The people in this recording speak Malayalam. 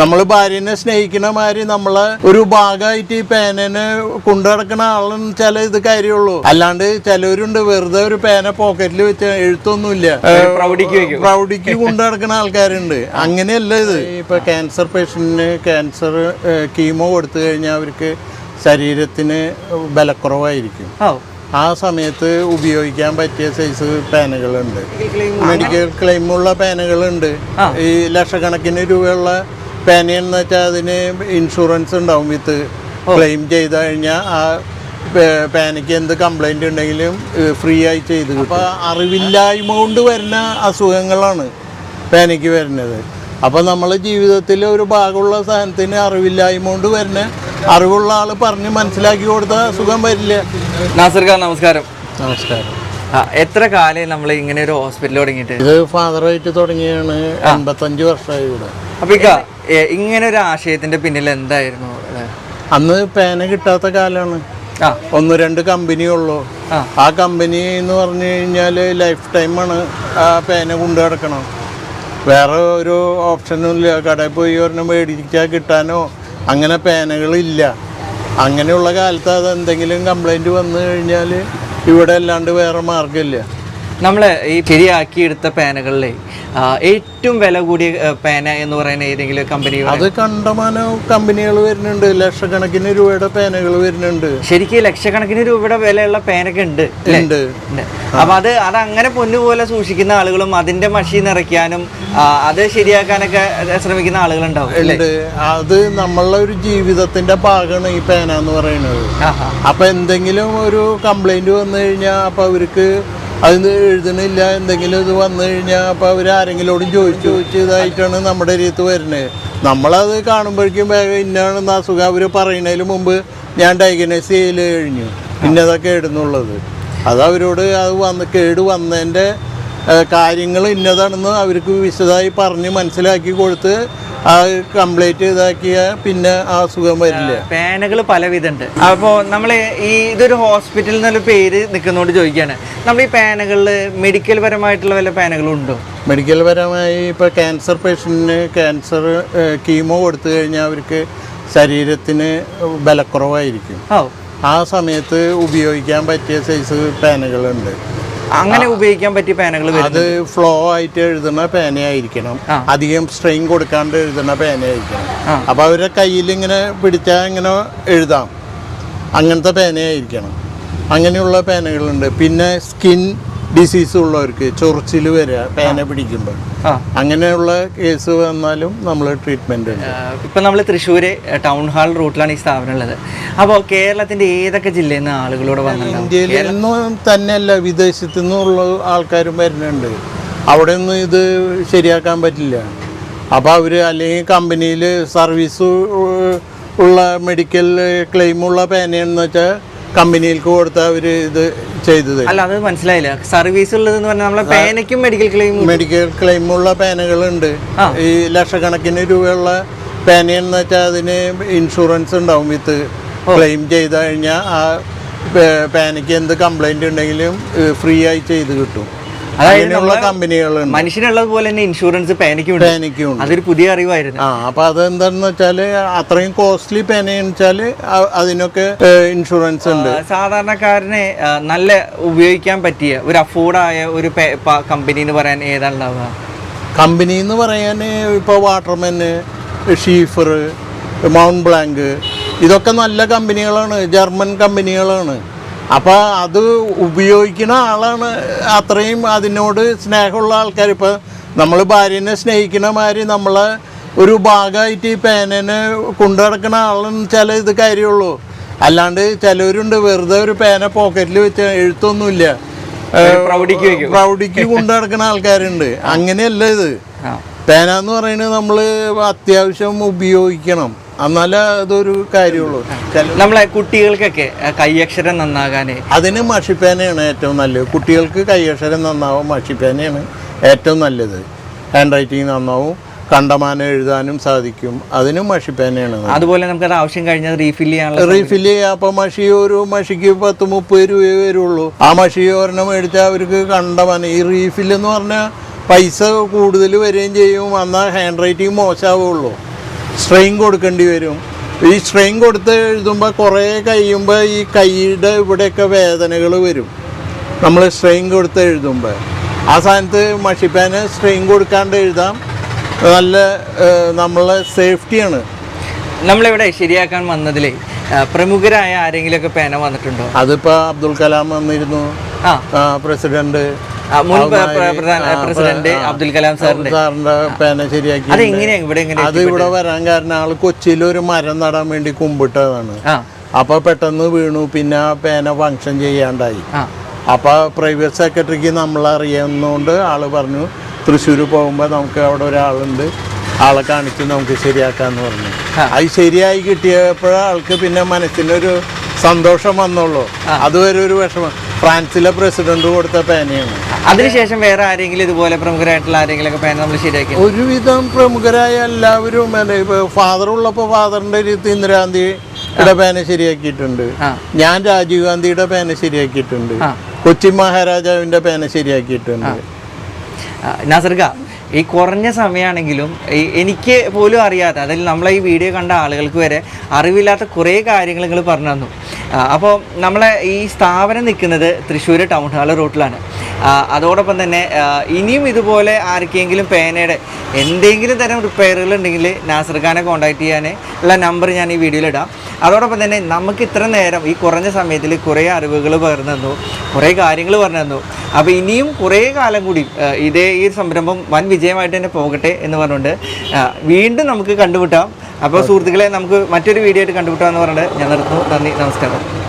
നമ്മൾ ഭാര്യനെ സ്നേഹിക്കണ മാതിരി നമ്മളെ ഒരു ഭാഗമായിട്ട് ഈ പേനനെ കൊണ്ടുനടക്കുന്ന ആളെന്ന് വെച്ചാൽ ഇത് കാര്യമുള്ളൂ. അല്ലാണ്ട് ചിലവരുണ്ട് വെറുതെ ഒരു പേന പോക്കറ്റിൽ വെച്ച് എഴുത്തൊന്നുമില്ല. പ്രൗഢിക്ക് വെക്കും. പ്രൗഢിക്ക് കൊണ്ടു ആൾക്കാരുണ്ട്. അങ്ങനെയല്ല ഇത്. ഇപ്പൊ ക്യാൻസർ പേഷ്യന്റിന് ക്യാൻസർ കീമോ കൊടുത്തു കഴിഞ്ഞാൽ അവർക്ക് ശരീരത്തിന് ബലക്കുറവായിരിക്കും. ആ സമയത്ത് ഉപയോഗിക്കാൻ പറ്റിയ സൈസ് പേനകളുണ്ട്. മെഡിക്കൽ ക്ലെയിമുള്ള പേനകളുണ്ട്. ഈ ലക്ഷക്കണക്കിന് രൂപയുള്ള പേനയെന്ന് വെച്ചാൽ അതിന് ഇൻഷുറൻസ് ഉണ്ടാവും വിത്ത് ക്ലെയിം ചെയ്ത് കഴിഞ്ഞാൽ ആ പാനിക്ക് പേനയ്ക്ക് എന്ത് കംപ്ലൈന്റ് ഉണ്ടെങ്കിലും ഫ്രീ ആയി ചെയ്ത് കിട്ടും. അപ്പോൾ അറിവില്ലായ്മ കൊണ്ട് വരുന്ന അസുഖങ്ങളാണ് പേനയ്ക്ക് വരുന്നത്. അപ്പോൾ നമ്മൾ ജീവിതത്തിൽ ഒരു ഭാഗമുള്ള സാധനത്തിന് അറിവില്ലായ്മ കൊണ്ട് വരുന്ന അറിവുള്ള ആൾ പറഞ്ഞ് മനസ്സിലാക്കി കൊടുത്താൽ അസുഖം വരില്ല. നാസർ ഖാൻ നമസ്കാരം. നമസ്കാരം. എത്ര കാലം നമ്മൾ ഇങ്ങനെ ഒരു ഹോസ്പിറ്റൽ തുടങ്ങിയിട്ട്? ഇത് ഫാദറായിട്ട് തുടങ്ങിയാണ് എൺപത്തഞ്ച് വർഷമായി ഇവിടെ. അപ്പൊ ഇങ്ങനെ ഒരു ആശയത്തിന്റെ പിന്നിൽ എന്തായിരുന്നു അന്ന് പേന കിട്ടാത്ത കാലമാണ് ഒന്ന് രണ്ട് കമ്പനിയുള്ളൂ ആ. ആ കമ്പനി എന്ന് പറഞ്ഞു കഴിഞ്ഞാൽ ലൈഫ് ടൈമാണ് ആ പേന കൊണ്ടു കിടക്കണം വേറെ ഒരു ഓപ്ഷനും ഇല്ല. കടയിൽ പോയി ഒരെണ്ണം മേടിക്കാൻ കിട്ടാനോ അങ്ങനെ പേനകളില്ല. അങ്ങനെയുള്ള കാലത്ത് അത് എന്തെങ്കിലും കംപ്ലൈന്റ് വന്നു കഴിഞ്ഞാൽ ഇവിടെ അല്ലാണ്ട് വേറെ മാർഗമില്ല. നമ്മൾ ഈ ശരിയാക്കി എടുത്ത പേനകളിലെ ഏറ്റവും വില കൂടിയ പേന എന്ന് പറയുന്ന ഏതെങ്കിലും കമ്പനി അത് കണ്ടമാനം കമ്പനികൾ വരുന്നുണ്ട്. ലക്ഷക്കണക്കിന് രൂപയുടെ പേനകൾ വരുന്നുണ്ട്. ശരിക്കും ലക്ഷക്കണക്കിന് രൂപയുടെ വിലയുള്ള പേനൊക്കെ ഉണ്ട് ഉണ്ട്. അപ്പൊ അത് അത് അങ്ങനെ പൊന്നുപോലെ സൂക്ഷിക്കുന്ന ആളുകളും അതിന്റെ മഷി നിറയ്ക്കാനും അത് ശരിയാക്കാനൊക്കെ ശ്രമിക്കുന്ന ആളുകളുണ്ടാവും അത് നമ്മളുടെ ഒരു ജീവിതത്തിന്റെ ഭാഗമാണ് ഈ പേന എന്ന് പറയുന്നത്. അപ്പൊ എന്തെങ്കിലും ഒരു കംപ്ലൈന്റ് വന്നു കഴിഞ്ഞാൽ അപ്പൊ അവർക്ക് അത് എഴുതണില്ല. എന്തെങ്കിലും ഇത് വന്നു കഴിഞ്ഞാൽ അപ്പം അവർ ആരെങ്കിലോടും ചോദിച്ചു. ചോദിച്ചു ഇതായിട്ടാണ് നമ്മുടെ രീതി വരുന്നത് നമ്മളത് കാണുമ്പോഴേക്കും വേഗം ഇന്നാണെന്ന് അസുഖം. അവർ പറയുന്നതിന് മുമ്പ് ഞാൻ ഡയഗ്നോസ് ചെയ്യൽ കഴിഞ്ഞു. ഇന്നതൊക്കെ ഇടുന്നുള്ളത്. അത് അവരോട് അത് വന്ന് കേട് വന്നതിന്റെ കാര്യങ്ങൾ ഇന്നതാണെന്ന് അവർക്ക് വിശദമായി പറഞ്ഞ് മനസ്സിലാക്കി കൊടുത്ത് ആ കംപ്ലീറ്റ് ഇതാക്കിയ പിന്നെ ആ സുഖം വരില്ല. പേനകൾ പലവിധമുണ്ട്. അപ്പോൾ നമ്മൾ ഈ ഇതൊരു ഹോസ്പിറ്റൽ എന്നൊരു പേര് നിൽക്കുന്നതുകൊണ്ട് ചോദിക്കുകയാണ് നമ്മൾ ഈ പേനകളിൽ മെഡിക്കൽ പരമായിട്ടുള്ള വല്ല പേനകളും ഉണ്ടോ മെഡിക്കൽ പരമായി ഇപ്പോൾ ക്യാൻസർ പേഷ്യന്റിന് ക്യാൻസർ കീമോ കൊടുത്തു കഴിഞ്ഞാൽ അവർക്ക് ശരീരത്തിന് ബലക്കുറവായിരിക്കും. ആ സമയത്ത് ഉപയോഗിക്കാൻ പറ്റിയ സൈസ് പേനകളുണ്ട്. അങ്ങനെ ഉപയോഗിക്കാൻ പറ്റിയ പേനകൾ അത് ഫ്ലോ ആയിട്ട് എഴുതുന്ന പേനയായിരിക്കണം. ആയിരിക്കണം അധികം സ്ട്രെയിൻ കൊടുക്കാണ്ട് എഴുതുന്ന പേനയായിരിക്കണം. ആയിരിക്കണം അപ്പോൾ അവരുടെ കയ്യിൽ ഇങ്ങനെ പിടിച്ചാൽ ഇങ്ങനെ എഴുതാം. അങ്ങനത്തെ പേനയായിരിക്കണം. അങ്ങനെയുള്ള പേനകളുണ്ട്. പിന്നെ സ്കിൻ ഡിസീസ് ഉള്ളവർക്ക് ചൊറിച്ചിൽ വരിക പേന പിടിക്കുമ്പോൾ അങ്ങനെയുള്ള കേസ് വന്നാലും നമ്മൾ ട്രീറ്റ്മെന്റ് ഇപ്പം നമ്മൾ തൃശ്ശൂർ ടൗൺ ഹാൾ റൂട്ടിലാണ് ഈ സ്ഥാപനം ഉള്ളത്. അപ്പോൾ കേരളത്തിന്റെ ഏതൊക്കെ ജില്ലയിൽ നിന്ന് ആളുകളോട് ഇന്ത്യയിൽ നിന്നും തന്നെയല്ല വിദേശത്തു നിന്നുള്ള ആൾക്കാരും വരുന്നുണ്ട്. അവിടെ ഒന്നും ഇത് ശരിയാക്കാൻ പറ്റില്ല. അപ്പോൾ അവർ അല്ലെങ്കിൽ കമ്പനിയിൽ സർവീസ് ഉള്ള മെഡിക്കൽ ക്ലെയിമുള്ള പേനയെന്ന് വെച്ചാൽ കമ്പനിയിലേക്ക് കൊടുത്ത ഒരു ഇത് ചെയ്തത്. അല്ല അത് മനസ്സിലായില്ല. സർവീസ് ഉള്ളതെന്ന് പറഞ്ഞാൽ നമ്മളെ പേനയ്ക്കും മെഡിക്കൽ ക്ലെയിം മെഡിക്കൽ ക്ലെയിമുള്ള പേനകളുണ്ട്. ആ. ഈ ലക്ഷക്കണക്കിന് രൂപയുള്ള പേനയെന്ന് വെച്ചാൽ അതിന് ഇൻഷുറൻസ് ഉണ്ടാവും വിത്ത് ക്ലെയിം ചെയ്ത് കഴിഞ്ഞാൽ ആ പേനയ്ക്ക് എന്ത് കംപ്ലൈന്റ് ഉണ്ടെങ്കിലും ഫ്രീ ആയി ചെയ്ത് കിട്ടും. അതായത് മനുഷ്യനുള്ളത് പോലെ തന്നെ ഇൻഷുറൻസ് പേനയ്ക്കും പേനയ്ക്കും അതൊരു പുതിയ അറിവായിരുന്നു. ആ അപ്പൊ അതെന്താന്ന് വെച്ചാൽ അത്രയും കോസ്റ്റ്ലി പേനയെന്ന് വെച്ചാൽ അതിനൊക്കെ ഇൻഷുറൻസ് ഉണ്ട്. സാധാരണക്കാരനെ നല്ല ഉപയോഗിക്കാൻ പറ്റിയ ഒരു അഫോർഡായ ഒരു കമ്പനി എന്ന് പറയാൻ ഏതാണ് ഉണ്ടാവുക കമ്പനി എന്ന് പറയാൻ ഇപ്പോൾ വാട്ടർമെന് ഷീഫർ മൗണ്ട് ബ്ലാങ്ക് ഇതൊക്കെ നല്ല കമ്പനികളാണ് ജർമ്മൻ കമ്പനികളാണ്. അപ്പോൾ അത് ഉപയോഗിക്കുന്ന ആളാണ് അത്രയും അതിനോട് സ്നേഹമുള്ള ആൾക്കാർ. ഇപ്പോൾ നമ്മൾ ഭാര്യനെ സ്നേഹിക്കുന്ന മാതിരി നമ്മളെ ഒരു ഭാഗമായിട്ട് ഈ പേനനെ കൊണ്ടു നടക്കുന്ന ആളെന്ന് വെച്ചാൽ ഇത് കാര്യമുള്ളൂ. അല്ലാണ്ട് ചിലവരുണ്ട് വെറുതെ ഒരു പേന പോക്കറ്റിൽ വെച്ച് എഴുത്തൊന്നുമില്ല. പ്രൗഢിക്ക് കൊണ്ടു നടക്കുന്ന ആൾക്കാരുണ്ട്. അങ്ങനെയല്ല ഇത്. പേന എന്ന് പറയുന്നത് നമ്മൾ അത്യാവശ്യം ഉപയോഗിക്കണം. എന്നാലേ അതൊരു കാര്യമുള്ളൂ. നമ്മളെ കുട്ടികൾക്കൊക്കെ കൈയക്ഷരം നന്നാകാൻ അതിന് മഷിപ്പേനയാണ് ഏറ്റവും നല്ലത്. കുട്ടികൾക്ക് കൈയക്ഷരം നന്നാവും മഷിപ്പേനയാണ് ഏറ്റവും നല്ലത്. ഹാൻഡ് റൈറ്റിംഗ് നന്നാവും കണ്ടമാനം എഴുതാനും സാധിക്കും. അതിനും മഷിപ്പേനയാണ് അതുപോലെ നമുക്ക് അത് ആവശ്യം കഴിഞ്ഞാൽ റീഫിൽ ചെയ്യാനുള്ള റീഫിൽ ചെയ്യാം. അപ്പൊ മഷി ഒരു മഷിക്ക് പത്ത് മുപ്പത് രൂപയേ വരുള്ളൂ. ആ മഷി ഒരെണ്ണം മേടിച്ചാൽ അവർക്ക് കണ്ടമാനം. ഈ റീഫിൽ എന്ന് പറഞ്ഞാൽ പൈസ കൂടുതൽ വരികയും ചെയ്യും. എന്നാൽ ഹാൻഡ് റൈറ്റിംഗ് മോശമാവുള്ളൂ. സ്ട്രെയിൻ കൊടുക്കേണ്ടി വരും. ഈ സ്ട്രെയിൻ കൊടുത്ത് എഴുതുമ്പോൾ കുറേ കഴിയുമ്പോൾ ഈ കൈയുടെ ഇവിടെയൊക്കെ വേദനകൾ വരും. നമ്മൾ സ്ട്രെയിൻ കൊടുത്ത് എഴുതുമ്പോൾ ആ സ്ഥാനത്ത് മഷിപ്പാന് സ്ട്രെയിൻ കൊടുക്കാണ്ട് എഴുതാം. നല്ല നമ്മളെ സേഫ്റ്റിയാണ് നമ്മളിവിടെ ശരിയാക്കാൻ വന്നതിലേ ആ, പ്രമുഖരായ ആരെങ്കിലുമൊക്കെ പേന വന്നിട്ടുണ്ടോ? അതിപ്പോൾ അബ്ദുൽ കലാം വന്നിരുന്നു. ആ പ്രസിഡന്റ്. മുൻ പ്രസിഡന്റ് അബ്ദുൽ കലാം സാറിന്റെ. സാറിന്റെ പേന ശരിയാക്കി അത് ഇവിടെ എങ്ങനെ അത് ഇവിടെ വരാൻ കാരണം ആൾ കൊച്ചിയിൽ ഒരു മരം നടാൻ വേണ്ടി കുമ്പിട്ടതാണ്. അപ്പൊ പെട്ടെന്ന് വീണു പിന്നെ പേന ഫങ്ഷൻ ചെയ്യാണ്ടായി. അപ്പൊ പ്രൈവറ്റ് സെക്രട്ടറിക്ക് നമ്മൾ അറിയാവുന്നതുകൊണ്ട് ആൾ പറഞ്ഞു തൃശ്ശൂർ പോകുമ്പോൾ നമുക്ക് അവിടെ ഒരാളുണ്ട്. ആളെ കാണിച്ച് നമുക്ക് ശരിയാക്കാന്ന് പറഞ്ഞു. അത് ശരിയായി കിട്ടിയപ്പോഴ ആൾക്ക് പിന്നെ മനസ്സിനൊരു സന്തോഷം വന്നുള്ളൂ. അതുവരെ ഒരു വിഷമം. ഫ്രാൻസിലെ പ്രസിഡന്റ് കൊടുത്ത പേനയാണ്. അതിനുശേഷം വേറെ ആരെങ്കിലും ഇതുപോലെ പ്രമുഖരായിട്ടുള്ള ആരെങ്കിലും ഒക്കെ പേന നമ്മൾ ശരിയാക്കി? ഒരുവിധം പ്രമുഖരായ എല്ലാവരും ഫാദർ ഉള്ളപ്പോ ഫാദറിന്റെ രീതി ഇന്ദിരാഗാന്ധിയുടെ പേന ശരിയാക്കിയിട്ടുണ്ട്. ഞാൻ രാജീവ് ഗാന്ധിയുടെ പേന ശരിയാക്കിയിട്ടുണ്ട്. കൊച്ചി മഹാരാജാവിന്റെ പേന ശരിയാക്കിയിട്ടുണ്ട്. നാസർഗ ഈ കുറഞ്ഞ സമയമാണെങ്കിലും എനിക്ക് പോലും അറിയാത്ത അതായത് നമ്മളെ ഈ വീഡിയോ കണ്ട ആളുകൾക്ക് വരെ അറിവില്ലാത്ത കുറേ കാര്യങ്ങൾ നിങ്ങൾ പറഞ്ഞു തന്നു. അപ്പോൾ നമ്മളെ ഈ സ്ഥാപനം നിൽക്കുന്നത് തൃശ്ശൂർ ടൗൺ ഹാൾ റൂട്ടിലാണ്. അതോടൊപ്പം തന്നെ ഇനിയും ഇതുപോലെ ആർക്കെങ്കിലും പേനയുടെ എന്തെങ്കിലും തരം റിപ്പയറുകൾ ഉണ്ടെങ്കിൽ നാസർ ഖാനെ കോൺടാക്ട് ചെയ്യാൻ ഉള്ള നമ്പർ ഞാൻ ഈ വീഡിയോയിൽ ഇടാം. അതോടൊപ്പം തന്നെ നമുക്ക് ഇത്ര നേരം ഈ കുറഞ്ഞ സമയത്തിൽ കുറേ അറിവുകൾ പകർന്നു തന്നു കുറേ കാര്യങ്ങൾ പറഞ്ഞു തന്നു. അപ്പോൾ ഇനിയും കുറേ കാലം കൂടി ഇതേ ഈ സംരംഭം വൻ വിജയമായിട്ട് തന്നെ പോകട്ടെ എന്ന് പറഞ്ഞുകൊണ്ട് വീണ്ടും നമുക്ക് കണ്ടുമുട്ടാം. അപ്പോൾ സുഹൃത്തുക്കളെ നമുക്ക് മറ്റൊരു വീഡിയോ ആയിട്ട് കണ്ടുപിട്ടാന്ന് പറഞ്ഞിട്ട് ഞാൻ നിർത്തുന്നു. നന്ദി നമസ്കാരം.